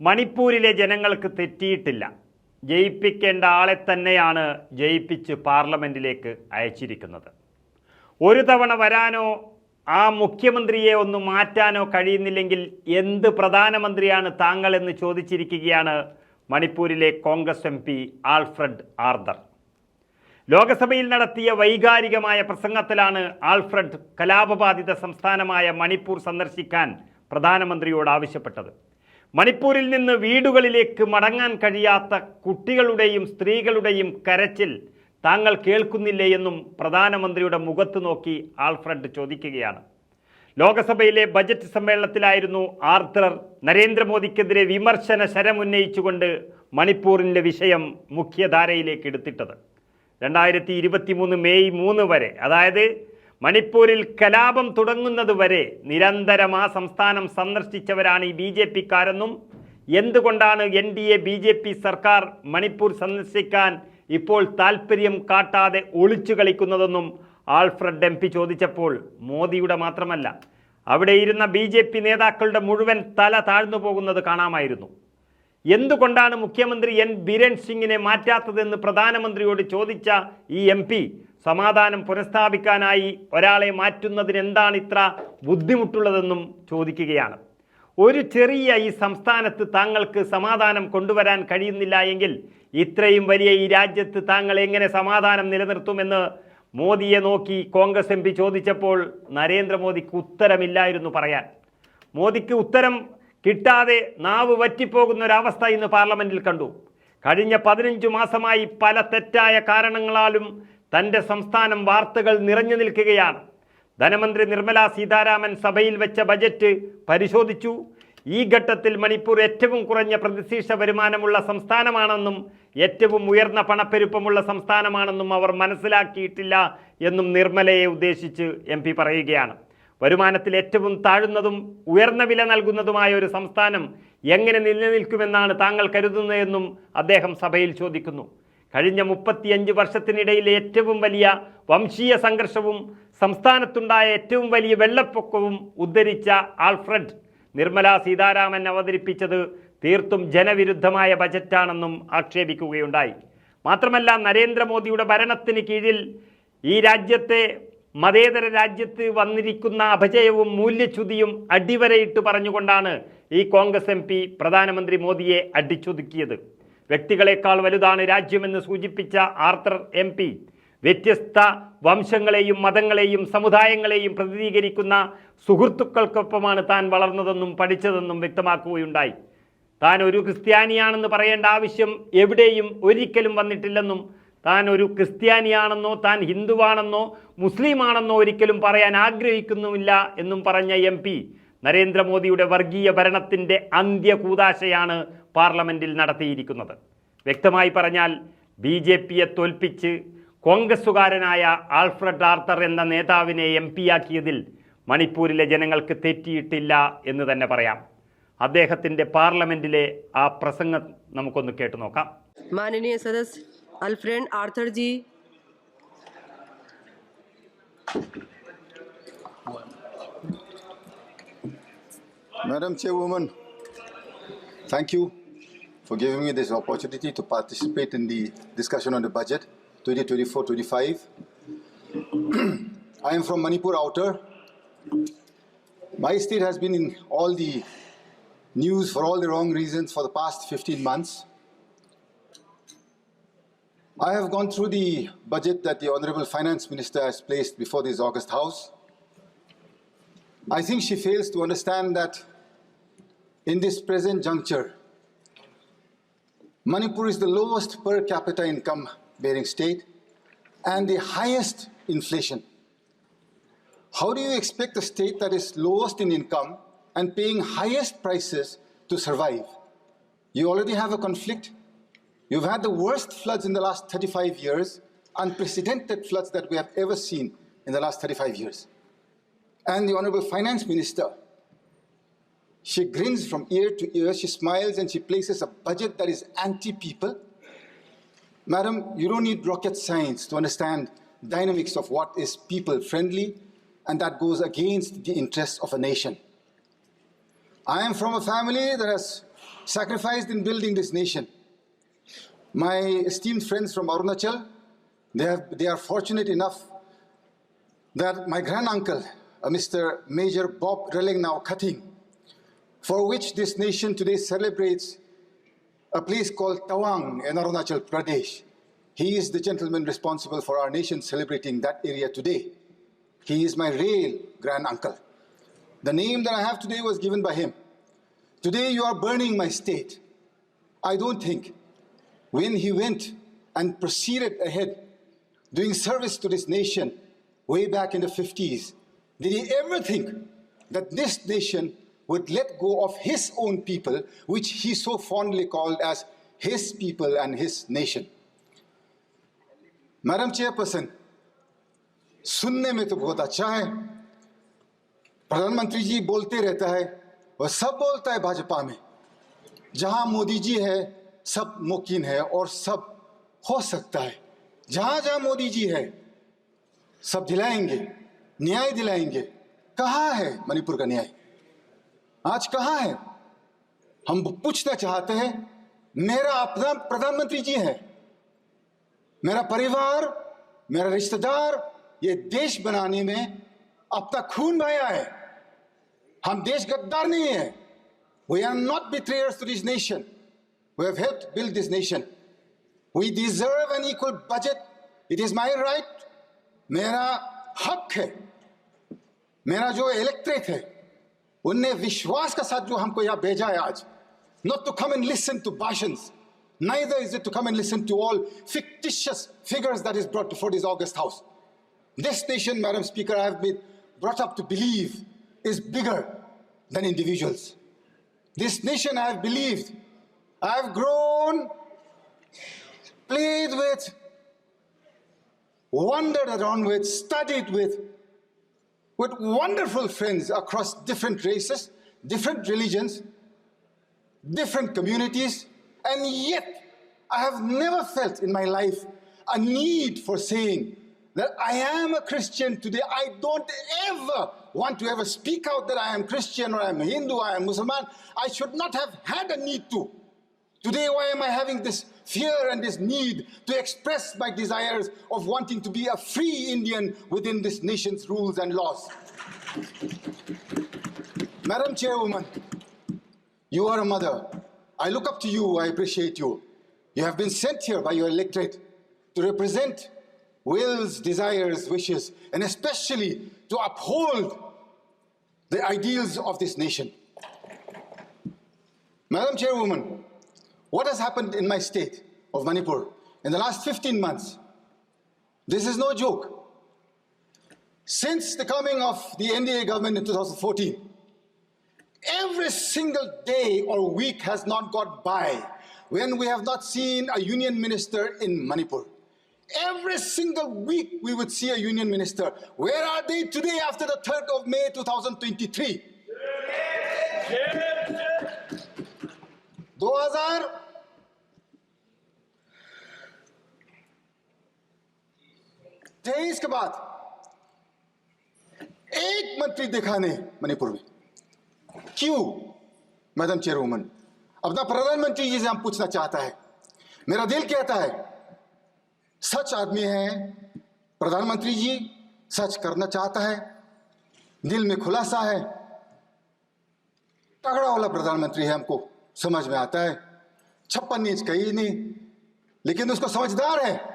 മണിപ്പൂരിലെ ജനങ്ങൾക്ക് തെറ്റിയിട്ടില്ല. ജയിപ്പിക്കേണ്ട ആളെ തന്നെയാണ് ജയിപ്പിച്ച് പാർലമെന്റിലേക്ക് അയച്ചിരിക്കുന്നത്. ഒരു തവണ വരാനോ ആ മുഖ്യമന്ത്രിയെ ഒന്ന് മാറ്റാനോ കഴിയുന്നില്ലെങ്കിൽ എന്ത് പ്രധാനമന്ത്രിയാണ് താങ്കൾ എന്ന് ചോദിച്ചിരിക്കുകയാണ് മണിപ്പൂരിലെ Congress M P Alfred Arthur. ലോകസഭയിൽ നടത്തിയ വൈകാരികമായ പ്രസംഗത്തിലാണ് ആൽഫ്രഡ് കലാപബാധിത സംസ്ഥാനമായ മണിപ്പൂർ സന്ദർശിക്കാൻ പ്രധാനമന്ത്രിയോട് ആവശ്യപ്പെട്ടത്. മണിപ്പൂരിൽ നിന്ന് വീടുകളിലേക്ക് മടങ്ങാൻ കഴിയാത്ത കുട്ടികളുടെയും സ്ത്രീകളുടെയും കരച്ചിൽ താങ്കൾ കേൾക്കുന്നില്ലേ എന്നും പ്രധാനമന്ത്രിയുടെ മുഖത്ത് നോക്കി ആൽഫ്രഡ് ചോദിക്കുകയാണ്. ലോകസഭയിലെ ബജറ്റ് സമ്മേളനത്തിലായിരുന്നു ആർദ്രർ നരേന്ദ്രമോദിക്കെതിരെ വിമർശന ശരമുന്നയിച്ചുകൊണ്ട് മണിപ്പൂരിന്റെ വിഷയം മുഖ്യധാരയിലേക്ക് എടുത്തിട്ടത്. രണ്ടായിരത്തി ഇരുപത്തി മൂന്ന് മെയ് മൂന്ന് വരെ അതായത് മണിപ്പൂരിൽ കലാപം തുടങ്ങുന്നത് വരെ നിരന്തരം ആ സംസ്ഥാനം സന്ദർശിച്ചവരാണ് ഈ ബി ജെ പിക്കാരെന്നും എന്തുകൊണ്ടാണ് N D A B J P സർക്കാർ മണിപ്പൂർ സന്ദർശിക്കാൻ ഇപ്പോൾ താൽപ്പര്യം കാട്ടാതെ ഒളിച്ചു കളിക്കുന്നതെന്നും ആൽഫ്രഡ് എം പി ചോദിച്ചപ്പോൾ മോദിയുടെ മാത്രമല്ല. അവിടെ ഇരുന്ന ബി ജെ പി നേതാക്കളുടെ മുഴുവൻ തല താഴ്ന്നു പോകുന്നത് കാണാമായിരുന്നു. എന്തുകൊണ്ടാണ് മുഖ്യമന്ത്രി എൻ ബിരൺ സിംഗിനെ മാറ്റാത്തതെന്ന് പ്രധാനമന്ത്രിയോട് ചോദിച്ച ഈ എം പി സമാധാനം പുനഃസ്ഥാപിക്കാനായി ഒരാളെ മാറ്റുന്നതിന് എന്താണ് ഇത്ര ബുദ്ധിമുട്ടുള്ളതെന്നും ചോദിക്കുകയാണ്. ഒരു ചെറിയ ഈ സംസ്ഥാനത്ത് താങ്കൾക്ക് സമാധാനം കൊണ്ടുവരാൻ കഴിയുന്നില്ല എങ്കിൽ ഇത്രയും വലിയ ഈ രാജ്യത്ത് താങ്കൾ എങ്ങനെ സമാധാനം നിലനിർത്തുമെന്ന് മോദിയെ നോക്കി കോൺഗ്രസ് എം പി ചോദിച്ചപ്പോൾ നരേന്ദ്രമോദിക്ക് ഉത്തരമില്ലായിരുന്നു പറയാൻ. മോദിക്ക് ഉത്തരം കിട്ടാതെ നാവ് വറ്റിപ്പോകുന്ന ഒരവസ്ഥ ഇന്ന് പാർലമെന്റിൽ കണ്ടു. കഴിഞ്ഞ പതിനഞ്ചു മാസമായി പല തെറ്റായ കാരണങ്ങളാലും തന്റെ സംസ്ഥാനം വാർത്തകൾ നിറഞ്ഞു നിൽക്കുകയാണ്. ധനമന്ത്രി നിർമ്മല സീതാരാമൻ സഭയിൽ വെച്ച ബജറ്റ് പരിശോധിച്ചു. ഈ ഘട്ടത്തിൽ മണിപ്പൂർ ഏറ്റവും കുറഞ്ഞ പ്രതിശീർഷ വരുമാനമുള്ള സംസ്ഥാനമാണെന്നും ഏറ്റവും ഉയർന്ന പണപ്പെരുപ്പമുള്ള സംസ്ഥാനമാണെന്നും അവർ മനസ്സിലാക്കിയിട്ടില്ല എന്നും നിർമ്മലയെ ഉദ്ദേശിച്ച് എം പറയുകയാണ്. വരുമാനത്തിൽ ഏറ്റവും താഴ്ന്നതും ഉയർന്ന വില നൽകുന്നതുമായ ഒരു സംസ്ഥാനം എങ്ങനെ നിലനിൽക്കുമെന്നാണ് താങ്കൾ കരുതുന്നതെന്നും അദ്ദേഹം സഭയിൽ ചോദിക്കുന്നു. കഴിഞ്ഞ മുപ്പത്തിയഞ്ച് വർഷത്തിനിടയിൽ ഏറ്റവും വലിയ വംശീയ സംഘർഷവും സംസ്ഥാനത്തുണ്ടായ ഏറ്റവും വലിയ വെള്ളപ്പൊക്കവും ഉദ്ധരിച്ച ആൽഫ്രഡ് നിർമ്മല സീതാരാമൻ അവതരിപ്പിച്ചത് തീർത്തും ജനവിരുദ്ധമായ ബജറ്റാണെന്നും ആക്ഷേപിക്കുകയുണ്ടായി. മാത്രമല്ല നരേന്ദ്രമോദിയുടെ ഭരണത്തിന് കീഴിൽ ഈ രാജ്യത്തെ മതേതര രാജ്യത്ത് വന്നിരിക്കുന്ന അപജയവും മൂല്യച്യുതിയും അടിവരയിട്ട് പറഞ്ഞുകൊണ്ടാണ് ഈ കോൺഗ്രസ് എം പ്രധാനമന്ത്രി മോദിയെ അടിച്ചൊതുക്കിയത്. വ്യക്തികളെക്കാൾ വലുതാണ് രാജ്യമെന്ന് സൂചിപ്പിച്ച ആർത്തർ എം പി. വ്യത്യസ്ത വംശങ്ങളെയും മതങ്ങളെയും സമുദായങ്ങളെയും പ്രതിനിധീകരിക്കുന്ന സുഹൃത്തുക്കൾക്കൊപ്പമാണ് താൻ വളർന്നതെന്നും പഠിച്ചതെന്നും വ്യക്തമാക്കുകയുണ്ടായി. താൻ ഒരു ക്രിസ്ത്യാനിയാണെന്ന് പറയേണ്ട ആവശ്യം എവിടെയും ഒരിക്കലും വന്നിട്ടില്ലെന്നും താൻ ഒരു ക്രിസ്ത്യാനിയാണെന്നോ താൻ ഹിന്ദുവാണെന്നോ മുസ്ലിമാണെന്നോ ഒരിക്കലും പറയാൻ ആഗ്രഹിക്കുന്നുമില്ല എന്നും പറഞ്ഞ എം നരേന്ദ്രമോദിയുടെ വർഗീയ ഭരണത്തിന്റെ അന്ത്യകൂതാശയാണ് പാർലമെന്റിൽ നടത്തിയിരിക്കുന്നത്. വ്യക്തമായി പറഞ്ഞാൽ ബി ജെ പിയെ തോൽപ്പിച്ച് കോൺഗ്രസ്സുകാരനായ ആൽഫ്രഡ് ആർത്തർ എന്ന നേതാവിനെ എം പിയാക്കിയതിൽ മണിപ്പൂരിലെ ജനങ്ങൾക്ക് തെറ്റിയിട്ടില്ല എന്ന് തന്നെ പറയാം. അദ്ദേഹത്തിന്റെ പാർലമെന്റിലെ ആ പ്രസംഗം നമുക്കൊന്ന് കേട്ടു നോക്കാം. മാനനീയ സദസ് അൽഫ്രണ്ട് ആർത്തർജി Madam Chairwoman, thank you for giving me this opportunity to participate in the discussion on the budget 2024-25. I am from Manipur Outer. My state has been in all the news for all the wrong reasons for the past 15 months. I have gone through the budget that the Honorable Finance Minister has placed before this August House. I think she fails to understand that in this present juncture, Manipur is the lowest per capita income bearing state and the highest inflation. How do you expect a state that is lowest in income and paying highest prices to survive? You already have a conflict. You've had the worst floods in the last 35 years, unprecedented floods that we have ever seen in the last 35 years. And the Honorable Finance Minister, she grins from ear to ear, she smiles, and she places a budget that is anti people. Madam, you don't need rocket science to understand dynamics of what is people friendly and that goes against the interests of a nation. I am from a family that has sacrificed in building this nation. My esteemed friends from Arunachal, they, have, they are fortunate enough that my granduncle, uh, Mr. Major Bob Relengnau Cutting, for which this nation today celebrates a place called Tawang in Arunachal Pradesh. He is the gentleman responsible for our nation celebrating that area today. He is my real granduncle. The name that I have today was given by him. Today you are burning my state. I don't think when he went and proceeded ahead doing service to this nation way back in the 50s, did he ever think that this nation would let go of his own people, which he so fondly called as his people and his nation? Madam Chairperson, सुनने में तो बहुत अच्छा है। प्रधानमंत्री जी बोलते रहता है और सब बोलता है भाजपा में। जहाँ मोदी जी है सब मुमकिन है और सब हो सकता है। जहाँ जहाँ मोदी जी है सब दिलाएँगे न्याय दिलाएँगे। कहाँ है मणिपुर का न्याय? आज कहाँ है? हम पूछना चाहते हैं, मेरा अपना प्रधानमंत्री जी है। मेरा परिवार, मेरा रिश्तेदार, ये देश बनाने में अपना खून बहाया है। हम देश गद्दार नहीं है। We are not betrayers to this nation. We have helped build this nation. We deserve an equal budget. It is my right. मेरा हक है। मेरा जो इलेक्ट्रेट है उनने विश्वास का साथ जो हमको यहाँ भेजा है आज not to come and listen to bashans neither is it to come and listen to all fictitious figures that is brought before this august house this nation madam speaker i have been brought up to believe is bigger than individuals this nation i have believed i have grown played with wandered around with, studied with, with wonderful friends across different races, different religions, different communities, and yet I have never felt in my life a need for saying that I am a Christian today. I don't ever want to ever speak out that I am Christian or I am Hindu, or I am Muslim. I should not have had a need to. Today, why am I having this fear and this need to express my desires of wanting to be a free Indian within this nation's rules and laws? Madam Chairwoman, you are a mother. I look up to you, I appreciate you. You have been sent here by your electorate to represent wills, desires, wishes, and especially to uphold the ideals of this nation. Madam Chairwoman, what has happened in my state of Manipur in the last 15 months? This is no joke. Since the coming of the NDA government in 2014, every single day or week has not gone by when we have not seen a union minister in Manipur. Every single week we would see a union minister. Where are they today after the 3rd of May 2023? 2000 तेईस के बाद एक मंत्री देखा नहीं मणिपुर में। क्यों? Madam चेयरवुमन, अपना प्रधानमंत्री जी से हम पूछना चाहता है। मेरा दिल कहता है, सच आदमी है, प्रधानमंत्री जी, सच करना चाहता है, दिल में खुलासा है। तगड़ा वाला प्रधानमंत्री है हमको, समझ में आता है। छप्पन इंच कहीं नहीं, लेकिन उसको समझदार है।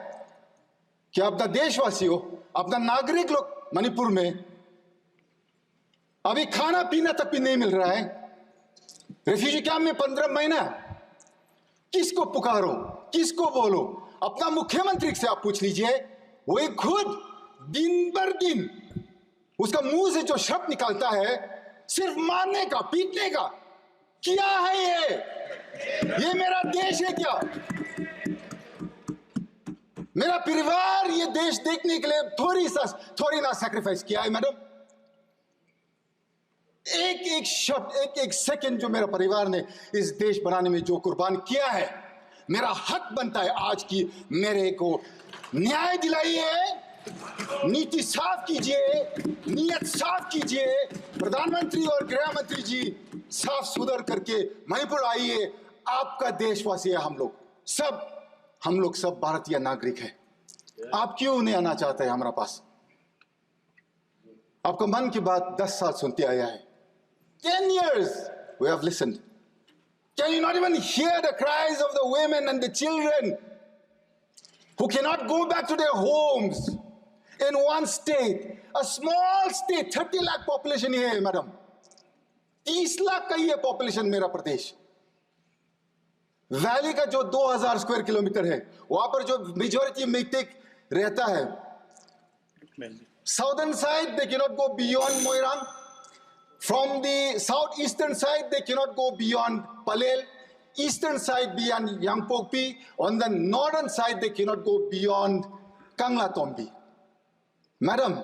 कि अपना देशवासी हो अपना नागरिक लोग मणिपुर में। अभी खाना पीना तक भी नहीं मिल रहा है। रेफ्यूजी कैंप में पंद्रह महीना किसको पुकारो, किसको बोलो? अपना मुख्यमंत्री से आप पूछ लीजिए। वो एक खुद दिन भर दिन उसका मुँह से जो शब्द निकलता है, सिर्फ़ मारने का, पीटने का, क्या है ये? ये मेरा देश है क्या? मेरा परिवार ये देश देखने के लिए थोड़ी सा, थोड़ी ना सैक्रिफाइस किया है मैडम एक एक शब्द एक एक सेकंड जो मेरा परिवार ने इस देश बनाने में जो कुर्बान किया है, मेरा हक बनता है आज की मेरे को न्याय दिलाइए, नीति साफ़ कीजिए, नियत साफ़ कीजिए, प्रधानमंत्री और गृह मंत्री जी साफ़ सुधर करके मणिपुर आइए, आपका देशवासी है हम लोग, सब। हम लोग सब भारतीय नागरिक हैं। आप क्यों उन्हें आना चाहते हैं हमारा पास? आपका मन की बात दस साल सुनते आया है। Ten years we have listen can you not even hear the cries of the women and the children who can not go back to their homes in one state a small state thirty lakh population ये है madam तीस लाख का ही है population मेरा प्रदेश। Valley का जो 2000 square kilometre है, वहाँ पर जो मेजोरिटी मिटिक रहता है southern side they cannot go beyond Moirang from the south eastern side they cannot go beyond Pallel eastern side beyond Kangpokpi on the northern side they cannot go beyond Kangla Tombi madam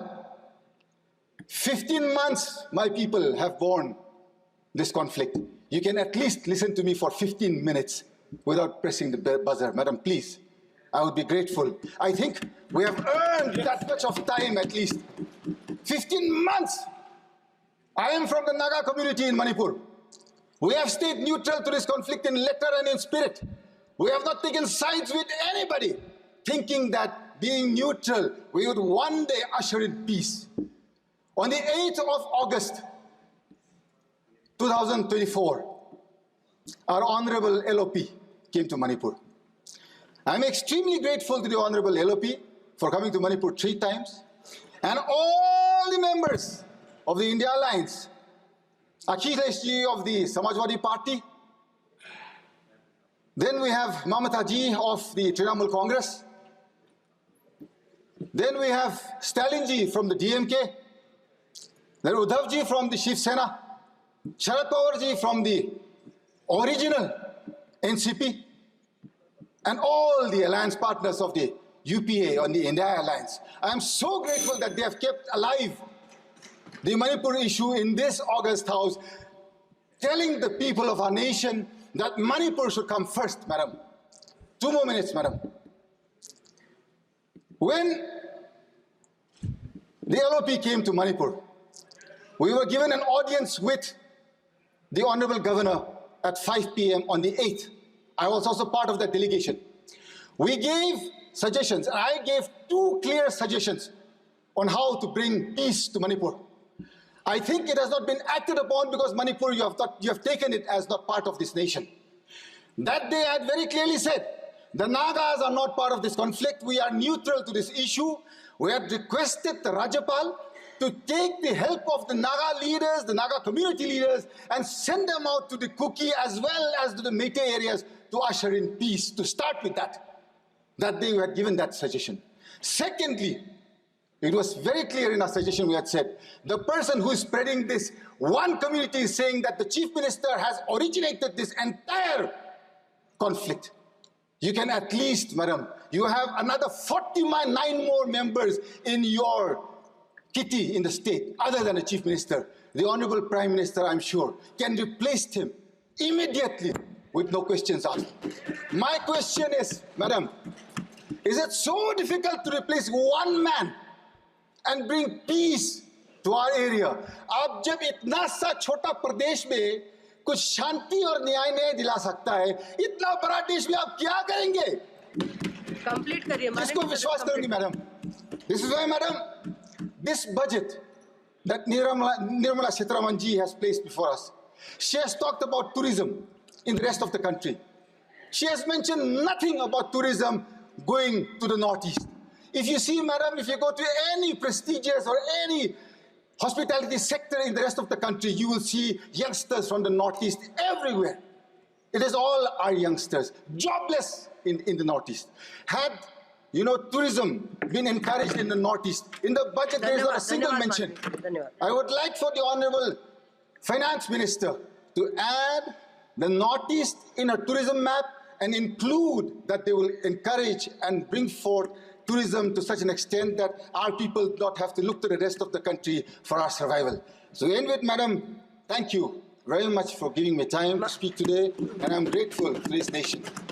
15 months my people have borne this conflict You can at least listen to me 15 minutes. Without pressing the buzzer madam please i would be grateful i think we have earned that much of time at least 15 months I am from the Naga community in Manipur. We have stayed neutral to this conflict in letter and in spirit. We have not taken sides with anybody, thinking that being neutral, we would one day usher in peace. On the 8th of August 2024, our Honorable LOP came to Manipur. I'm extremely grateful to the Honorable LOP for coming to Manipur three times and all the members of the India Alliance, Akhilesh ji of the Samajwadi Party, then we have Mamata ji of the Trinamool Congress, then we have Stalin ji from the DMK, then Uddhav ji from the Shiv Sena, Sharad Pawar ji from the original NCP, and all the alliance partners of the UPA on the India Alliance. I am so grateful that they have kept alive the Manipur issue in this August House, telling the people of our nation that Manipur should come first, madam. Two more minutes, madam. When the LOP came to Manipur, we were given an audience with the Honorable Governor at 5 p.m. on the 8th. I was also part of that delegation. We gave suggestions, and I gave two clear suggestions on how to bring peace to Manipur. I think it has not been acted upon because Manipur, you have, not, you have taken it as not part of this nation. That day I had very clearly said, the Nagas are not part of this conflict. We are neutral to this issue. We had requested the Rajapal to take the help of the Naga leaders, the Naga community leaders, and send them out to the Kuki as well as to the Meitei areas to usher in peace, to start with that. That day we had given that suggestion. Secondly, it was very clear in our suggestion we had said the person who is spreading this one community is saying that the chief minister has originated this entire conflict. You can at least, madam, you have another 49 more members in your kitty in the state, other than a chief minister. The honorable prime minister, I'm sure, can replace him immediately with no questions asked. My question is, madam, is it so difficult to replace one man and bring peace to our area. आप जब इतना सा छोटा प्रदेश में कुछ शांति और न्याय नहीं दिला सकता है इतना बड़ा देश में आप क्या करेंगे कंप्लीट करिए किसको विश्वास करूँगी madam this is why madam This budget that Nirmala, Nirmala Sitaramanji has placed before us, she has talked about tourism in the rest of the country. She has mentioned nothing about tourism going to the northeast. If you see, madam, if you go to any prestigious or any hospitality sector in the rest of the country, you will see youngsters from the northeast everywhere. It is all our youngsters, jobless in, in the northeast. Had you know tourism been encouraged in the Northeast. In the budget, there is not a single mention. I would like for the Honorable Finance Minister to add the Northeast in a tourism map and include that they will encourage and bring forth tourism to such an extent that our people do not have to look to the rest of the country for our survival. So end with, Madam, thank you very much for giving me time to speak today, and I'm grateful to this nation.